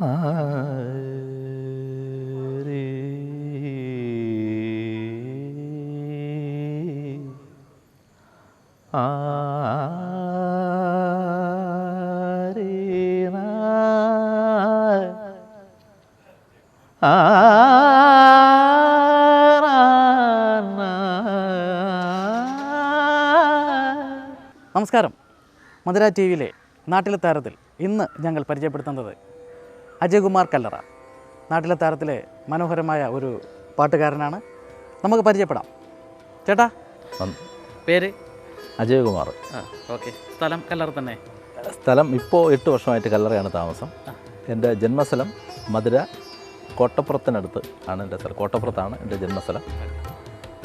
നമസ്കാരം. മധുര ടി വിയിലെ നാട്ടിലെ താരത്തിൽ ഇന്ന് ഞങ്ങൾ പരിചയപ്പെടുത്തുന്നത് അജയകുമാർ കല്ലറ. നാട്ടിലെ താരത്തിലെ മനോഹരമായ ഒരു പാട്ടുകാരനാണ്. നമുക്ക് പരിചയപ്പെടാം. ചേട്ടാ? പേര്? അജയകുമാർ. ഓക്കെ. സ്ഥലം കല്ലറ തന്നെ? സ്ഥലം ഇപ്പോൾ എട്ട് വർഷമായിട്ട് കല്ലറയാണ് താമസം. എന്റെ ജന്മസ്ഥലം മധുര കോട്ടപ്പുറത്തിനടുത്ത് ആണ് എന്റെ സ്ഥലം. കോട്ടപ്പുറത്താണ് എന്റെ ജന്മസ്ഥലം.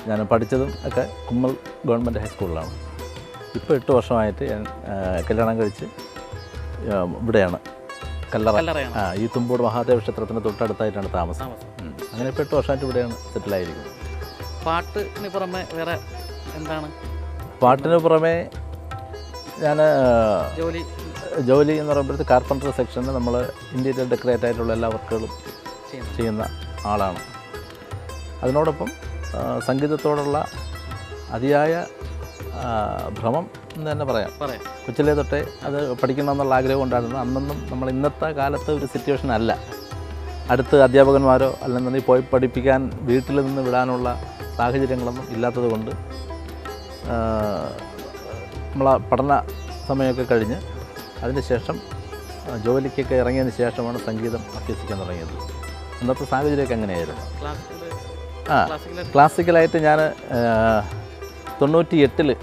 ഞാൻ പഠിച്ചതും ഒക്കെ കുമ്മൽ ഗവൺമെന്റ് ഹൈസ്കൂളിലാണ്. ഇപ്പോൾ എട്ട് വർഷമായിട്ട് ഞാൻ കല്യാണം കഴിച്ച് ഇവിടെയാണ്. കല്ലറ. ആ ഈ തുമ്പോട് മഹാദേവ ക്ഷേത്രത്തിന് തൊട്ടടുത്തായിട്ടാണ് താമസം. താമസം. അങ്ങനെ ഇപ്പോൾ എട്ട് വർഷമായിട്ട് ഇവിടെയാണ് സെറ്റിലായിരിക്കുന്നത്. പാട്ടിന് പുറമെ വേറെ എന്താണ്? പാട്ടിന് പുറമെ ഞാൻ ജോലി. ജോലി എന്ന് പറയുമ്പോഴത്തെ കാർപ്പന്റർ സെക്ഷനിൽ നമ്മൾ ഇന്റീരിയർ ഡെക്കറേറ്റ് ആയിട്ടുള്ള എല്ലാ വർക്കുകളും ചെയ്യുന്ന ആളാണ്. അതിനോടൊപ്പം സംഗീതത്തോടുള്ള അതിയായ ഭ്രമം എന്ന് തന്നെ പറയാം. പറയാം. കൊച്ചിലെ തൊട്ടേ അത് പഠിക്കണം എന്നുള്ള ആഗ്രഹം ഉണ്ടായിരുന്നു. അന്നൊന്നും നമ്മൾ ഇന്നത്തെ കാലത്ത് ഒരു സിറ്റുവേഷൻ അല്ല. അടുത്ത് അധ്യാപകന്മാരോ അല്ലെന്നുണ്ടെങ്കിൽ പോയി പഠിപ്പിക്കാൻ വീട്ടിൽ നിന്ന് വിടാനുള്ള സാഹചര്യങ്ങളൊന്നും ഇല്ലാത്തത് കൊണ്ട് നമ്മളെ പഠന സമയമൊക്കെ കഴിഞ്ഞ് അതിന് ശേഷം ജോലിക്കൊക്കെ ഇറങ്ങിയതിന് ശേഷമാണ് സംഗീതം അഭ്യസിക്കാൻ തുടങ്ങിയത്. അന്നത്തെ സാഹചര്യമൊക്കെ എങ്ങനെയായിരുന്നു? ആ ക്ലാസിക്കലായിട്ട് ഞാൻ തൊണ്ണൂറ്റി എട്ടിൽ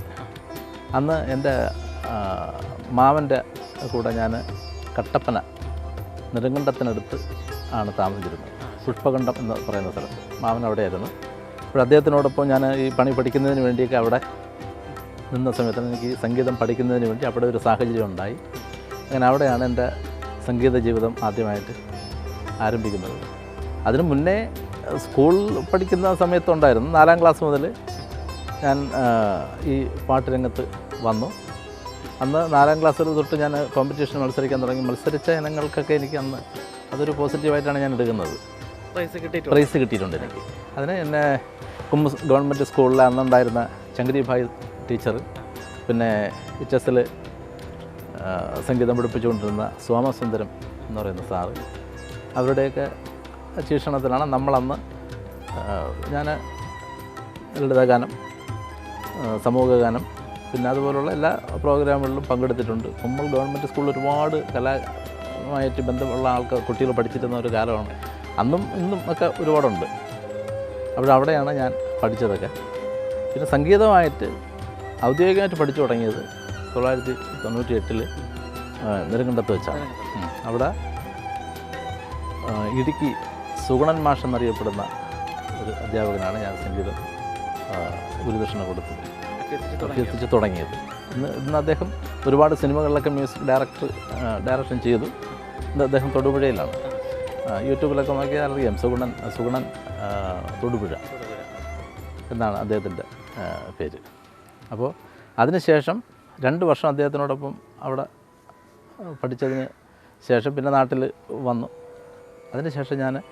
അന്ന് എന്റെ മാവന്റെ കൂടെ ഞാൻ കട്ടപ്പന നെടുങ്കണ്ടത്തിനടുത്ത് ആണ് താമസിച്ചിരുന്നത്. പുഷ്പകണ്ഠം എന്ന് പറയുന്ന സ്ഥലത്ത് മാവൻ അവിടെയായിരുന്നു. അപ്പോൾ അദ്ദേഹത്തിനോടൊപ്പം ഞാൻ ഈ പണി പഠിക്കുന്നതിന് വേണ്ടിയൊക്കെ അവിടെ നിന്ന സമയത്ത് എനിക്ക് സംഗീതം പഠിക്കുന്നതിന് വേണ്ടി അവിടെ ഒരു സാഹചര്യം ഉണ്ടായി. അങ്ങനെ അവിടെയാണ് എന്റെ സംഗീത ജീവിതം ആദ്യമായിട്ട് ആരംഭിക്കുന്നത്. അതിനു മുന്നേ സ്കൂൾ പഠിക്കുന്ന സമയത്തുണ്ടായിരുന്നു നാലാം ക്ലാസ് മുതൽ ഞാൻ ഈ പാട്ട് രംഗത്ത് വന്നു. അന്ന് നാലാം ക്ലാസ്സിൽ തൊട്ട് ഞാൻ കോമ്പറ്റീഷൻ മത്സരിക്കാൻ തുടങ്ങി. മത്സരിച്ച ഇനങ്ങൾക്കൊക്കെ എനിക്ക് അന്ന് അതൊരു പോസിറ്റീവായിട്ടാണ് ഞാൻ എടുക്കുന്നത്. പ്രൈസ് കിട്ടിയിട്ടുണ്ട്? പ്രൈസ് കിട്ടിയിട്ടുണ്ട് എനിക്ക്. അതിന് എന്നെ കുമ്പ് ഗവൺമെന്റ് സ്കൂളിൽ അന്നുണ്ടായിരുന്ന ചങ്കരി ഭായ് ടീച്ചർ പിന്നെ എച്ച് എസിൽ സംഗീതം പഠിപ്പിച്ചുകൊണ്ടിരുന്ന സോമസുന്ദരം എന്ന് പറയുന്ന സാറ്. അവരുടെയൊക്കെ ശിക്ഷണത്തിലാണ് നമ്മളന്ന് ഞാൻ ലളിതഗാനം സമൂഹഗാനം. പിന്നെ അതുപോലുള്ള എല്ലാ പ്രോഗ്രാമുകളിലും പങ്കെടുത്തിട്ടുണ്ട്. നമ്മൾ ഗവൺമെന്റ് സ്കൂളിൽ ഒരുപാട് കലാമായിട്ട് ബന്ധമുള്ള ആൾക്കാർ കുട്ടികൾ പഠിച്ചിരുന്ന ഒരു കാലമാണ്. അന്നും ഇന്നും ഒക്കെ ഒരുപാടുണ്ട്. അപ്പോൾ അവിടെയാണ് ഞാൻ പഠിച്ചതൊക്കെ. പിന്നെ സംഗീതമായിട്ട് ഔദ്യോഗികമായിട്ട് പഠിച്ചു തുടങ്ങിയത് തൊള്ളായിരത്തി തൊണ്ണൂറ്റി എട്ടിൽ നെടുങ്കണ്ടത്ത് വെച്ചാണ്. അവിടെ ഇടുക്കി സുഗുണൻ മാഷ് എന്നറിയപ്പെടുന്ന ഒരു അധ്യാപകനാണ് ഞാൻ സംഗീതം ഗുരുദക്ഷിണ കൊടുത്തത്. അഭ്യർത്ഥിച്ച് തുടങ്ങിയത്. ഇന്ന് ഇന്ന് അദ്ദേഹം ഒരുപാട് സിനിമകളിലൊക്കെ മ്യൂസിക് ഡയറക്ടർ ഡയറക്ഷൻ ചെയ്തു. ഇന്ന് അദ്ദേഹം തൊടുപുഴയിലാണ്. യൂട്യൂബിലൊക്കെ നോക്കിയാൽ അറിയാം സുഗുണൻ സുഗുണൻ തൊടുപുഴ എന്നാണ് അദ്ദേഹത്തിന്റെ പേര്. അപ്പോൾ അതിനുശേഷം രണ്ട് വർഷം അദ്ദേഹത്തിനോടൊപ്പം അവിടെ പഠിച്ചതിന് ശേഷം പിന്നെ നാട്ടിൽ വന്നു. അതിനുശേഷം ഞാൻ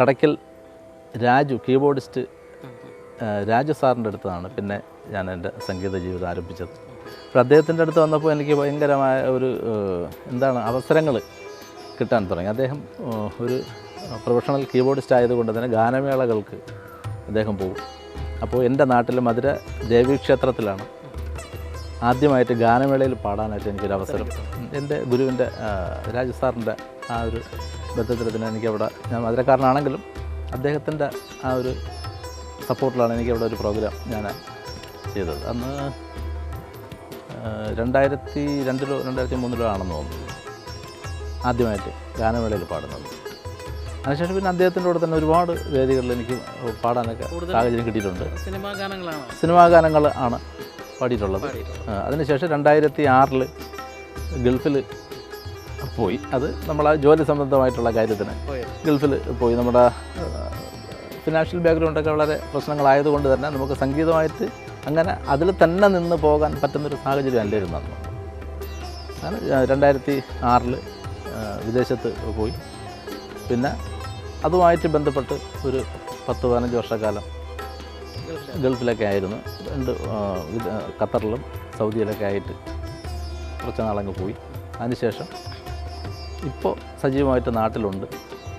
കടയ്ക്കൽ രാജു കീബോർഡിസ്റ്റ് രാജു സാറിന്റെ അടുത്താണ് പിന്നെ ഞാൻ എന്റെ സംഗീത ജീവിതം ആരംഭിച്ചത്. അപ്പോൾ അദ്ദേഹത്തിന്റെ അടുത്ത് വന്നപ്പോൾ എനിക്ക് ഭയങ്കരമായ ഒരു എന്താണ് അവസരങ്ങൾ കിട്ടാൻ തുടങ്ങി. അദ്ദേഹം ഒരു പ്രൊഫഷണൽ കീബോർഡിസ്റ്റ് ആയതുകൊണ്ട് തന്നെ ഗാനമേളകൾക്ക് അദ്ദേഹം പോകും. അപ്പോൾ എന്റെ നാട്ടിലെ മധുര ദേവീക്ഷേത്രത്തിലാണ് ആദ്യമായിട്ട് ഗാനമേളയിൽ പാടാനായിട്ട് എനിക്കൊരു അവസരം എന്റെ ഗുരുവിന്റെ രാജസ്ഥാറിന്റെ രാജു ആ ഒരു ബന്ധത്തിൽ തന്നെ എനിക്കവിടെ ഞാൻ മധുരക്കാരനാണെങ്കിലും അദ്ദേഹത്തിന്റെ ആ ഒരു സപ്പോർട്ടിലാണ് എനിക്കവിടെ ഒരു പ്രോഗ്രാം ഞാൻ ചെയ്തത്. അന്ന് രണ്ടായിരത്തി രണ്ടിലോ രണ്ടായിരത്തി മൂന്നിലോ ആണെന്ന് തോന്നുന്നു. ആദ്യമായിട്ട് ഗാനമേളയിൽ പാടുന്നത്. അതിനുശേഷം പിന്നെ അദ്ദേഹത്തിന്റെ കൂടെ തന്നെ ഒരുപാട് വേദികളിൽ എനിക്ക് പാടാനൊക്കെ സാഹചര്യം കിട്ടിയിട്ടുണ്ട്. സിനിമാ ഗാനങ്ങളാണ്. സിനിമാ ഗാനങ്ങൾ ആണ് പാടിയിട്ടുള്ളത്. അതിനുശേഷം രണ്ടായിരത്തി ആറിൽ ഗൾഫിൽ പോയി. അത് നമ്മളാ ജോലി സംബന്ധമായിട്ടുള്ള കാര്യത്തിന് ഗൾഫിൽ പോയി. നമ്മുടെ ഫിനാൻഷ്യൽ ബാക്ക്ഗ്രൗണ്ടൊക്കെ വളരെ പ്രശ്നങ്ങളായതുകൊണ്ട് തന്നെ നമുക്ക് സംഗീതമായിട്ട് അങ്ങനെ അതിൽ തന്നെ നിന്ന് പോകാൻ പറ്റുന്നൊരു സാഹചര്യം അല്ലായിരുന്നു അന്ന് അങ്ങനെ രണ്ടായിരത്തി ആറിൽ വിദേശത്ത് പോയി. പിന്നെ അതുമായിട്ട് ബന്ധപ്പെട്ട് ഒരു പത്ത് പതിനഞ്ച് വർഷക്കാലം ഗൾഫിലൊക്കെ ആയിരുന്നു. രണ്ട് ഖത്തറിലും സൗദിയിലൊക്കെ ആയിട്ട് കുറച്ച് നാളങ്ങ് പോയി. അതിനുശേഷം ഇപ്പോൾ സജീവമായിട്ട് നാട്ടിലുണ്ട്.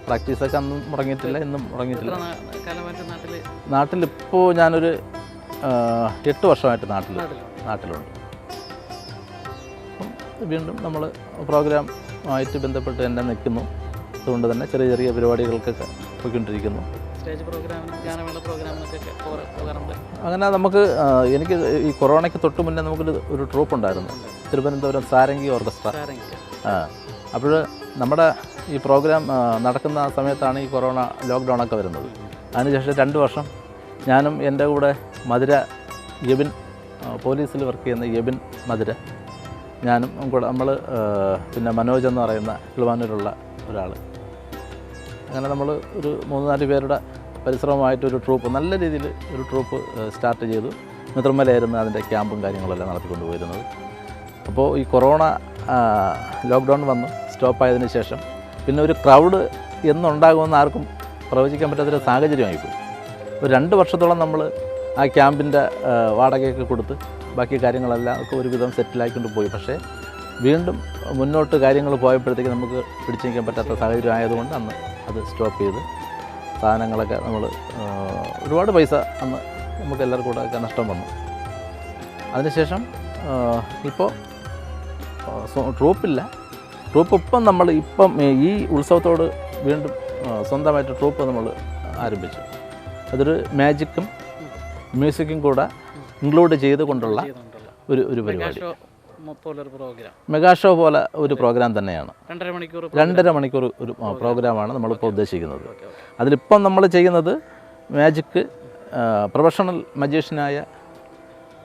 പ്രാക്ടീസൊക്കെ അന്നും മുടങ്ങിയിട്ടില്ല ഇന്നും മുടങ്ങിയിട്ടില്ല. നാട്ടിലിപ്പോൾ ഞാനൊരു എട്ട് വർഷമായിട്ട് നാട്ടിൽ നാട്ടിലുണ്ട്. വീണ്ടും നമ്മൾ പ്രോഗ്രാം ആയിട്ട് ബന്ധപ്പെട്ട് തന്നെ നിൽക്കുന്നു. അതുകൊണ്ട് തന്നെ ചെറിയ ചെറിയ പരിപാടികൾക്കൊക്കെ പോയിക്കൊണ്ടിരിക്കുന്നു. അങ്ങനെ നമുക്ക് എനിക്ക് ഈ കൊറോണയ്ക്ക് തൊട്ട് മുന്നേ നമുക്കൊരു ഒരു ട്രൂപ്പ് ഉണ്ടായിരുന്നു. തിരുവനന്തപുരം സാരംഗി ഓർക്കസ്ട്ര. ആ അപ്പോൾ നമ്മുടെ ഈ പ്രോഗ്രാം നടക്കുന്ന സമയത്താണ് ഈ കൊറോണ ലോക്ക്ഡൗൺ ഒക്കെ വരുന്നത്. അതിനുശേഷം രണ്ട് വർഷം ഞാനും എന്റെ കൂടെ മധുര യബിൻ പോലീസിൽ വർക്ക് ചെയ്യുന്ന യബിൻ മധുര ഞാനും കൂടെ നമ്മൾ പിന്നെ മനോജ് എന്ന് പറയുന്ന കിളുവാനൂരുള്ള ഒരാൾ അങ്ങനെ നമ്മൾ ഒരു മൂന്ന് നാല് പേരുടെ പരിശ്രമമായിട്ട് ഒരു ട്രൂപ്പ് നല്ല രീതിയിൽ ഒരു ട്രൂപ്പ് സ്റ്റാർട്ട് ചെയ്തു. മിത്രമലയായിരുന്നു അതിന്റെ ക്യാമ്പും കാര്യങ്ങളെല്ലാം നടത്തിക്കൊണ്ട് പോയിരുന്നത് അപ്പോൾ ഈ കൊറോണ ലോക്ക്ഡൗൺ വന്നു. സ്റ്റോപ്പായതിനു ശേഷം പിന്നെ ഒരു ക്രൗഡ് എന്നുണ്ടാകുമെന്ന് ആർക്കും പ്രവചിക്കാൻ പറ്റാത്തൊരു സാഹചര്യമായിപ്പോയി ഒരു രണ്ട് വർഷത്തോളം നമ്മൾ ആ ക്യാമ്പിന്റെ വാടകയൊക്കെ കൊടുത്ത് ബാക്കി കാര്യങ്ങളെല്ലാം ഒക്കെ ഒരുവിധം സെറ്റിലാക്കിക്കൊണ്ട് പോയി. പക്ഷേ വീണ്ടും മുന്നോട്ട് കാര്യങ്ങൾ പോയപ്പോഴത്തേക്ക് നമുക്ക് പിടിച്ചു നിൽക്കാൻ പറ്റാത്ത സാഹചര്യം ആയതുകൊണ്ട് അന്ന് അത് സ്റ്റോപ്പ് ചെയ്ത് സാധനങ്ങളൊക്കെ നമ്മൾ ഒരുപാട് പൈസ അന്ന് നമുക്ക് എല്ലാവർക്കും കൂടെ ഒക്കെ നഷ്ടം വന്നു. അതിനുശേഷം ഇപ്പോൾ ട്രൂപ്പില്ല ട്രൂപ്പ് ഇപ്പം നമ്മൾ ഇപ്പം ഈ ഉത്സവത്തോട് വീണ്ടും സ്വന്തമായിട്ട് ട്രൂപ്പ് നമ്മൾ ആരംഭിച്ചു. അതൊരു മാജിക്കും മ്യൂസിക്കും കൂടെ ഇൻക്ലൂഡ് ചെയ്തുകൊണ്ടുള്ള ഒരു ഒരു പരിപാടി. മെഗാ ഷോ പോലെ ഒരു പ്രോഗ്രാം തന്നെയാണ്. രണ്ടര മണിക്കൂർ രണ്ടര മണിക്കൂർ ഒരു പ്രോഗ്രാമാണ് നമ്മളിപ്പോൾ ഉദ്ദേശിക്കുന്നത്. അതിലിപ്പം നമ്മൾ ചെയ്യുന്നത് മാജിക്ക് പ്രൊഫഷണൽ മജീഷ്യനായ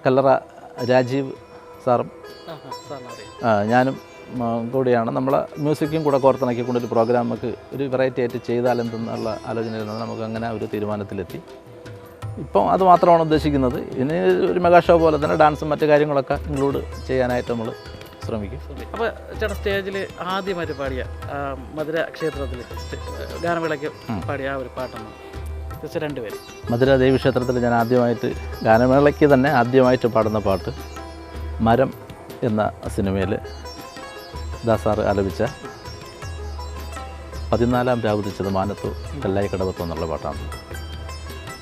കല്ലറ രാജീവ് സാറും ഞാനും കൂടിയാണ്. നമ്മൾ മ്യൂസിക്കും കൂടെ കോർത്തിണക്കിക്കൊണ്ട് ഒരു പ്രോഗ്രാം നമുക്ക് ഒരു വെറൈറ്റി ആയിട്ട് ചെയ്താലെന്തെന്നുള്ള ആലോചനയിൽ നിന്ന് നമുക്ക് അങ്ങനെ ഒരു തീരുമാനത്തിലെത്തി. ഇപ്പം അത് മാത്രമാണ് ഉദ്ദേശിക്കുന്നത്. ഇനി ഒരു മെഗാ ഷോ പോലെ തന്നെ ഡാൻസും മറ്റു കാര്യങ്ങളൊക്കെ ഇൻക്ലൂഡ് ചെയ്യാനായിട്ട് നമ്മൾ ശ്രമിക്കും. അപ്പോൾ ചേട്ടാ സ്റ്റേജിൽ ആദ്യമായിട്ട് പാടിയ മധുര ക്ഷേത്രത്തിൽ ഗാനമേളയ്ക്ക് പാടിയ ആ ഒരു പാട്ടാണ് രണ്ടുപേരും. ദേവി ക്ഷേത്രത്തിൽ ഞാൻ ആദ്യമായിട്ട് ഗാനമേളയ്ക്ക് തന്നെ ആദ്യമായിട്ട് പാടുന്ന പാട്ട് മരം എന്ന സിനിമയിൽ ദാസാറ് ആലപിച്ച പതിനാലാം രാവുദിച്ചത് മാനത്തു കല്ലായി കടവത്തു എന്നുള്ള പാട്ടാണ്.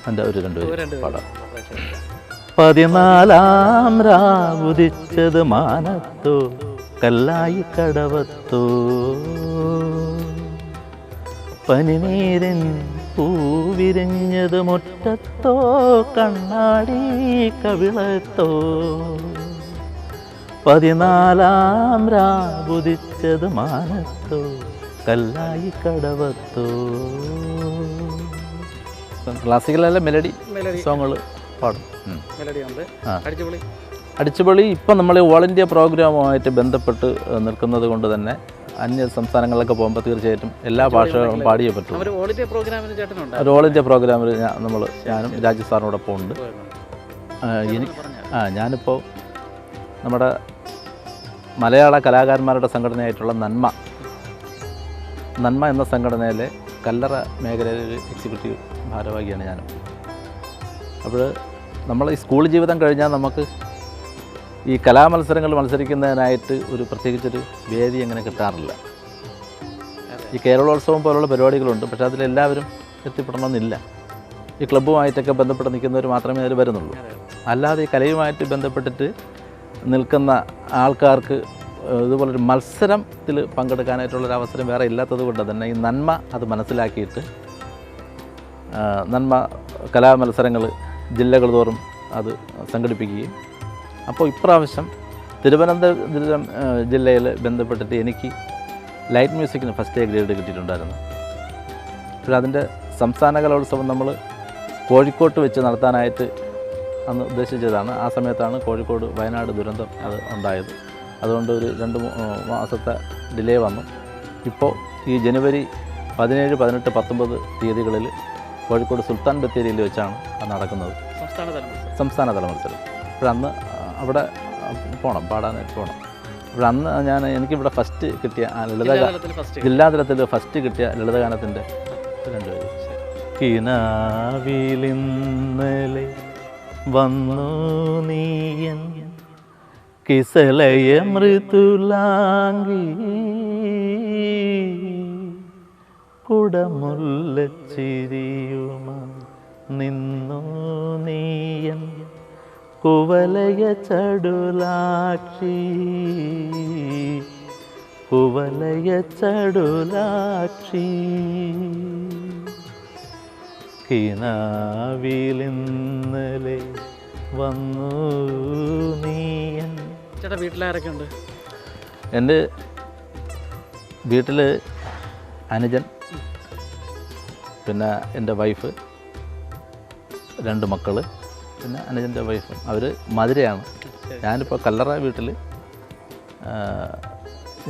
എന്റെ ഒരു രണ്ട് പാടാം. പതിനാലാം രാവുദിച്ചത് മാനത്തു കല്ലായി കടവത്തു. പനിനീരൻ പൂവിരിഞ്ഞത് മുറ്റത്തോ കണ്ണാടി കവിളത്തോ. പതിനാലാം രാവുദിച്ചത് മാനത്തോ കല്ലായി കടവത്തോ. ക്ലാസിക്കലല്ല മെലഡി മെലഡി സോങ്ങുകൾ പാടും. അടിച്ചുപൊളി. ഇപ്പം നമ്മൾ ഓൾ ഇന്ത്യ പ്രോഗ്രാമുമായിട്ട് ബന്ധപ്പെട്ട് നിൽക്കുന്നത് കൊണ്ട് തന്നെ അന്യ സംസ്ഥാനങ്ങളിലൊക്കെ പോകുമ്പോൾ തീർച്ചയായിട്ടും എല്ലാ ഭാഷകളും പാടിയേ പറ്റുള്ളൂ ഓൾ ഇന്ത്യ പ്രോഗ്രാമിന് ചേട്ടനുണ്ട്. ഒരു ഓൾ ഇന്ത്യ പ്രോഗ്രാമിൽ ഞാൻ നമ്മൾ ഞാനും രാജസ്ഥാനോടൊപ്പം ഉണ്ട്. എനിക്ക് ആ ഞാനിപ്പോൾ നമ്മുടെ മലയാള കലാകാരന്മാരുടെ സംഘടനയായിട്ടുള്ള നന്മ. നന്മ എന്ന സംഘടനയിലെ കല്ലറ മേഖലയിലെ എക്സിക്യൂട്ടീവ് ഭാരവാഹിയാണ് ഞാനും. അപ്പോൾ നമ്മൾ ഈ സ്കൂൾ ജീവിതം കഴിഞ്ഞാൽ നമുക്ക് ഈ കലാമത്സരങ്ങൾ മത്സരിക്കുന്നതിനായിട്ട് ഒരു പ്രത്യേകിച്ചൊരു വേദി അങ്ങനെ കിട്ടാറില്ല. ഈ കേരളോത്സവം പോലുള്ള പരിപാടികളുണ്ട് പക്ഷേ അതിലെല്ലാവരും എത്തിപ്പെടണമെന്നില്ല. ഈ ക്ലബ്ബുമായിട്ടൊക്കെ ബന്ധപ്പെട്ട് നിൽക്കുന്നവർ മാത്രമേ അതിൽ വരുന്നുള്ളൂ. അല്ലാതെ ഈ കലയുമായിട്ട് ബന്ധപ്പെട്ടിട്ട് നിൽക്കുന്ന ആൾക്കാർക്ക് ഇതുപോലെ ഇതുപോലൊരു മത്സരത്തിൽ പങ്കെടുക്കാനായിട്ടുള്ളൊരു അവസരം വേറെ ഇല്ലാത്തത് കൊണ്ട് തന്നെ ഈ നന്മ അത് മനസ്സിലാക്കിയിട്ട് നന്മ കലാമത്സരങ്ങൾ ജില്ലകൾ തോറും അത് സംഘടിപ്പിക്കുകയും. അപ്പോൾ ഇപ്രാവശ്യം തിരുവനന്തപുരം ജില്ലയിൽ ബന്ധപ്പെട്ടിട്ട് എനിക്ക് ലൈറ്റ് മ്യൂസിക്കിന് ഫസ്റ്റ് ഗ്രേഡ് കിട്ടിയിട്ടുണ്ടായിരുന്നു. അപ്പോൾ അതിന്റെ സംസ്ഥാന കലോത്സവം നമ്മൾ കോഴിക്കോട്ട് വെച്ച് നടത്താനായിട്ട് അന്ന് ഉദ്ദേശിച്ചതാണ്. ആ സമയത്താണ് കോഴിക്കോട് വയനാട് ദുരന്തം അത് ഉണ്ടായത്. അതുകൊണ്ട് ഒരു രണ്ട് മാസത്തെ ഡിലേ വന്നു. ഇപ്പോൾ ഈ ജനുവരി പതിനേഴ് പതിനെട്ട് പത്തൊമ്പത് തീയതികളിൽ കോഴിക്കോട് സുൽത്താൻ ബത്തേരിയിൽ വെച്ചാണ് അത് നടക്കുന്നത്. സംസ്ഥാന തല മത്സരം അന്ന് അവിടെ പോകണം പാടാനായിട്ട് പോകണം അപ്പോൾ അന്ന് ഞാൻ എനിക്കിവിടെ ഫസ്റ്റ് കിട്ടിയ ആ ലളിത ജില്ലാതലത്തിൽ ഫസ്റ്റ് കിട്ടിയ ലളിതഗാനത്തിന്റെ രണ്ട് പേര്. കിനാവിലിന്നലെ വന്നു നീയൻ കിസലയ മൃദുലാംഗി. കുടമുല്ലച്ചിരിയുമ നിന്നു നീയൻ കുവലയ ചടുലാക്ഷി. കുവലയ ചടുലാക്ഷി. കിനാവിലിന്നലെ വന്നു നീയൻ ചേട്ടാ വീട്ടിലാരൊക്കെ ഉണ്ട് എന്റെ വീട്ടിൽ അനുജൻ പിന്നെ എന്റെ വൈഫ് രണ്ട് മക്കൾ പിന്നെ അനുജന്റെ വൈഫ്. അവർ മധുരയാണ്. ഞാനിപ്പോൾ കല്ലറ വീട്ടിൽ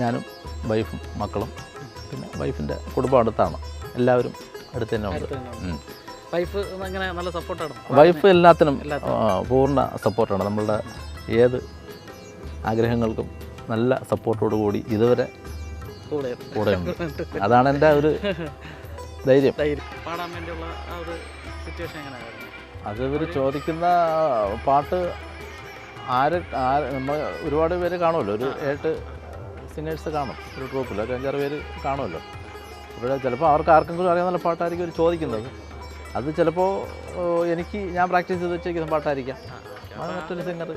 ഞാനും വൈഫും മക്കളും പിന്നെ വൈഫിന്റെ കുടുംബം അടുത്താണ്. എല്ലാവരും അടുത്ത് തന്നെ ഉണ്ട്. വൈഫ് അങ്ങനെ നല്ല സപ്പോർട്ടാണ്. വൈഫ് എല്ലാത്തിനും പൂർണ സപ്പോർട്ടാണ്. നമ്മളുടെ ഏത് ആഗ്രഹങ്ങൾക്കും നല്ല സപ്പോർട്ടോടു കൂടി ഇതുവരെ കൂടെ കൂടെയുണ്ട്. അതാണ് എന്റെ ഒരു ധൈര്യം. ധൈര്യം. പാടാൻ വേണ്ടിയുള്ള ആ ഒരു സിറ്റുവേഷൻ എങ്ങനെയായിരുന്നു? അത് ഇവർ ചോദിക്കുന്ന പാട്ട് ആര് ആര് നമ്മൾ ഒരുപാട് പേര് കാണുമല്ലോ. ഒരു ഏട്ട് സിംഗേഴ്സ് കാണും. ഒരു ട്രൂപ്പിൽ ഒരു അഞ്ചാറ് പേര് കാണുമല്ലോ. ഇവിടെ ചിലപ്പോൾ അവർക്ക് ആർക്കെങ്കിലും അറിയാവുന്ന പാട്ടായിരിക്കും അവർ ചോദിക്കുന്നത്. അത് ചിലപ്പോൾ എനിക്ക് ഞാൻ പ്രാക്ടീസ് ചെയ്ത് വെച്ചേക്കുന്ന പാട്ടായിരിക്കാം. അത് മറ്റൊരു സിംഗർ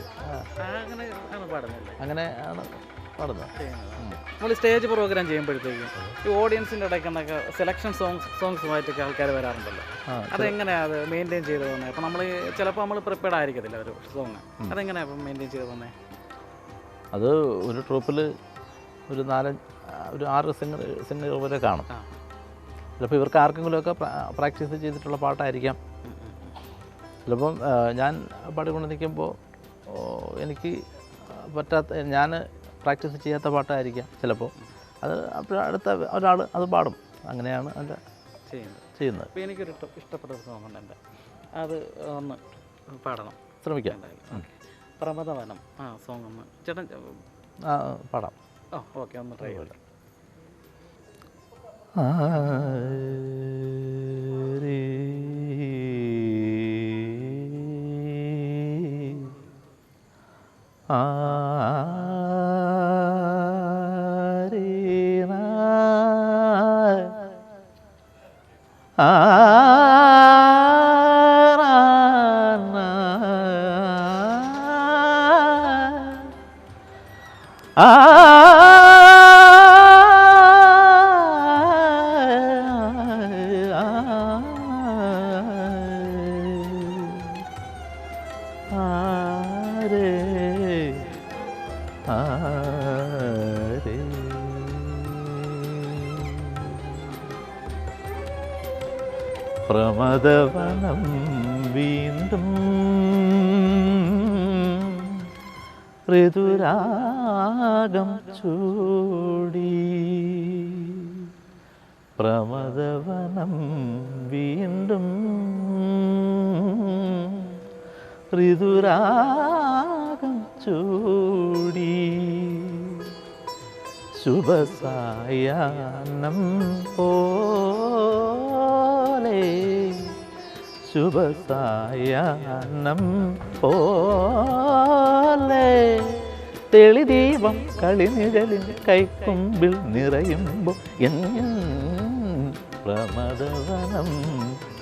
അങ്ങനെ ആണ് പാടുന്നത്. നമ്മൾ സ്റ്റേജ് പ്രോഗ്രാം ചെയ്യുമ്പോഴത്തേക്കും ഈ ഓഡിയൻസിന്റെ ഇടയ്ക്ക് എന്നൊക്കെ സെലക്ഷൻ സോങ്സ് സോങ്സുമായിട്ടൊക്കെ ആൾക്കാർ വരാറുണ്ടല്ലോ. അതെങ്ങനെയാ അതെങ്ങനെയാണ് അത് മെയിന്റെയിൻ ചെയ്ത് പോകുന്നത് അപ്പോൾ നമ്മൾ ചിലപ്പോൾ നമ്മൾ പ്രിപ്പയർഡ് ആയിരിക്കത്തില്ല ഒരു സോങ് അതെങ്ങനെയാണ് അപ്പം മെയിന്റെയിൻ ചെയ്ത് പോകുന്നത് അത് ഒരു ട്രൂപ്പിൽ ഒരു നാലഞ്ച് ഒരു ആറ് സിംഗർ സിംഗർ വരെ കാണും. ചിലപ്പോൾ ഇവർക്ക് ആർക്കെങ്കിലുമൊക്കെ പ്രാക്ടീസ് ചെയ്തിട്ടുള്ള പാട്ടായിരിക്കാം. ചിലപ്പം ഞാൻ പാടിക്കൊണ്ട് നിൽക്കുമ്പോൾ എനിക്ക് പറ്റാത്ത ഞാൻ പ്രാക്ടീസ് ചെയ്യാത്ത പാട്ടായിരിക്കാം ചിലപ്പോൾ അത് അപ്പോൾ അടുത്ത ഒരാൾ അത് പാടും. അങ്ങനെയാണ് അതിന്റെ ചെയ്യുന്നത്. ചെയ്യുന്നത്. അപ്പോൾ എനിക്കൊരു ഇഷ്ട- ഇഷ്ടപ്പെട്ട ഒരു സോങ് ഉണ്ട് എന്റെ. അത് ഒന്ന് പാടണം. ശ്രമിക്കാം. പ്രമദവനം ആ സോങ് ഒന്ന്. ചേട്ടൻ ആ, പാടാം. ഓ ഓക്കെ ഒന്ന് ട്രൈ Ah. പ്രമദവനം വീണ്ടും ഋതുരാഗം ചൂടി. പ്രമദവനം വീണ്ടും ഋതുരാഗം ചൂടി. ശുഭസായാനം പോലെ ശുഭസായാനം പോലെ. തെളിദീപം കളിനിഴലിന്റെ കൈക്കുമ്പിൽ നിറയുമ്പോൾ എൻ പ്രമദവനം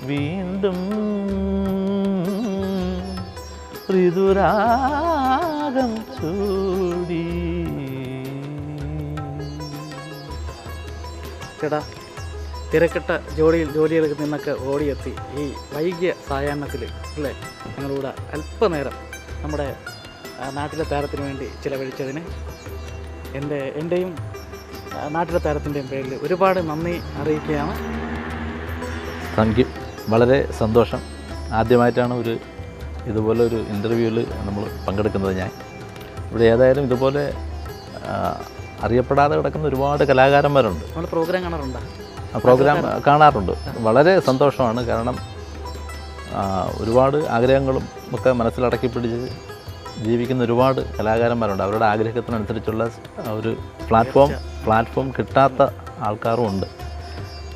വീണ്ടും ഋതുരാഗം ചൂടി. ചേട്ടാ തിരക്കിട്ട ജോലിയിൽ ജോലിയിലേക്ക് നിന്നൊക്കെ ഓടിയെത്തി ഈ വൈകിയ സായാഹ്നത്തിൽ അല്ലേ? നിങ്ങളുടെ അല്പനേരം നമ്മുടെ നാട്ടിലെ താരത്തിന് വേണ്ടി ചിലവഴിച്ചതിന് എന്റെ എന്റെയും നാട്ടിലെ താരത്തിന്റെയും പേരിൽ ഒരുപാട് നന്ദി അറിയിക്കുകയാണ്. Thank you. വളരെ സന്തോഷം. ആദ്യമായിട്ടാണ് ഒരു ഇതുപോലെ ഒരു ഇന്റർവ്യൂവിൽ നമ്മൾ പങ്കെടുക്കുന്നത് ഞാൻ. ഇവിടെ ഏതായാലും ഇതുപോലെ അറിയപ്പെടാതെ കിടക്കുന്ന ഒരുപാട് കലാകാരന്മാരുണ്ട്. നമ്മൾ പ്രോഗ്രാം കാണാറുണ്ട്? ആ പ്രോഗ്രാം കാണാറുണ്ട്. വളരെ സന്തോഷമാണ്. കാരണം ഒരുപാട് ആഗ്രഹങ്ങളും ഒക്കെ മനസ്സിലടക്കി പിടിച്ച് ജീവിക്കുന്ന ഒരുപാട് കലാകാരന്മാരുണ്ട്. അവരുടെ ആഗ്രഹത്തിനനുസരിച്ചുള്ള ഒരു പ്ലാറ്റ്ഫോം പ്ലാറ്റ്ഫോം കിട്ടാത്ത ആൾക്കാരും ഉണ്ട്.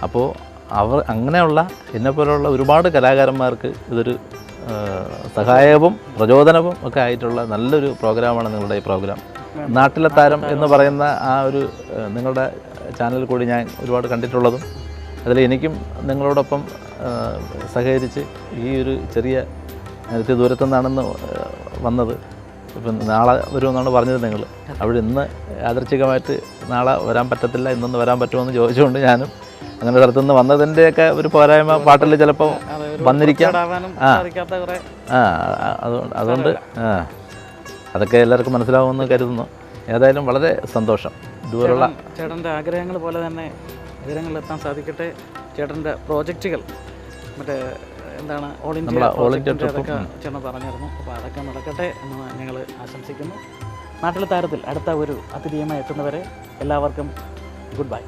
അപ്പോൾ അവർ അങ്ങനെയുള്ള എന്നെപ്പോലുള്ള ഒരുപാട് കലാകാരന്മാർക്ക് ഇതൊരു സഹായവും പ്രചോദനവും ഒക്കെ ആയിട്ടുള്ള നല്ലൊരു പ്രോഗ്രാമാണ് നിങ്ങളുടെ ഈ പ്രോഗ്രാം നാട്ടിലെ താരം എന്ന് പറയുന്ന ആ ഒരു നിങ്ങളുടെ ചാനലിൽ കൂടി ഞാൻ ഒരുപാട് കണ്ടിട്ടുള്ളതും അതിൽ എനിക്കും നിങ്ങളോടൊപ്പം സഹകരിച്ച് ഈ ഒരു ചെറിയ നേരത്തെ ദൂരത്തു നിന്നാണെന്ന് വന്നത്. ഇപ്പം നാളെ വരുമെന്നാണ് പറഞ്ഞത് നിങ്ങൾ. അവിടെ ഇന്ന് യാദർച്ഛികമായിട്ട് നാളെ വരാൻ പറ്റത്തില്ല ഇന്നൊന്ന് വരാൻ പറ്റുമോ എന്ന് ചോദിച്ചുകൊണ്ട് ഞാനും അങ്ങനെ സ്ഥലത്തു നിന്ന് വന്നതിന്റെയൊക്കെ ഒരു പോരായ്മ പാട്ടിൽ ചിലപ്പോൾ വന്നിരിക്കാം. ആ. ആ അതുകൊണ്ട് അതുകൊണ്ട് ആ. അതൊക്കെ എല്ലാവർക്കും മനസ്സിലാവുമെന്ന് കരുതുന്നു. ഏതായാലും വളരെ സന്തോഷം. ഇതുപോലുള്ള ചേട്ടൻ- ചേട്ടന്റെ ആഗ്രഹങ്ങൾ പോലെ തന്നെ ഉയരങ്ങളിൽ എത്താൻ സാധിക്കട്ടെ. ചേട്ടന്റെ പ്രോജക്റ്റുകൾ മറ്റേ എന്താണ് ഓൾ ഇന്ത്യ ഓൾ ഇന്ത്യ അതൊക്കെ ചേട്ടൻ പറഞ്ഞിരുന്നു. അപ്പോൾ അതൊക്കെ നടക്കട്ടെ എന്ന് ഞങ്ങൾ ആശംസിക്കുന്നു. നാട്ടിലെ താരത്തിൽ അടുത്ത ഒരു അതിഥിയുമായി എത്തുന്നവരെ എല്ലാവർക്കും ഗുഡ് ബൈ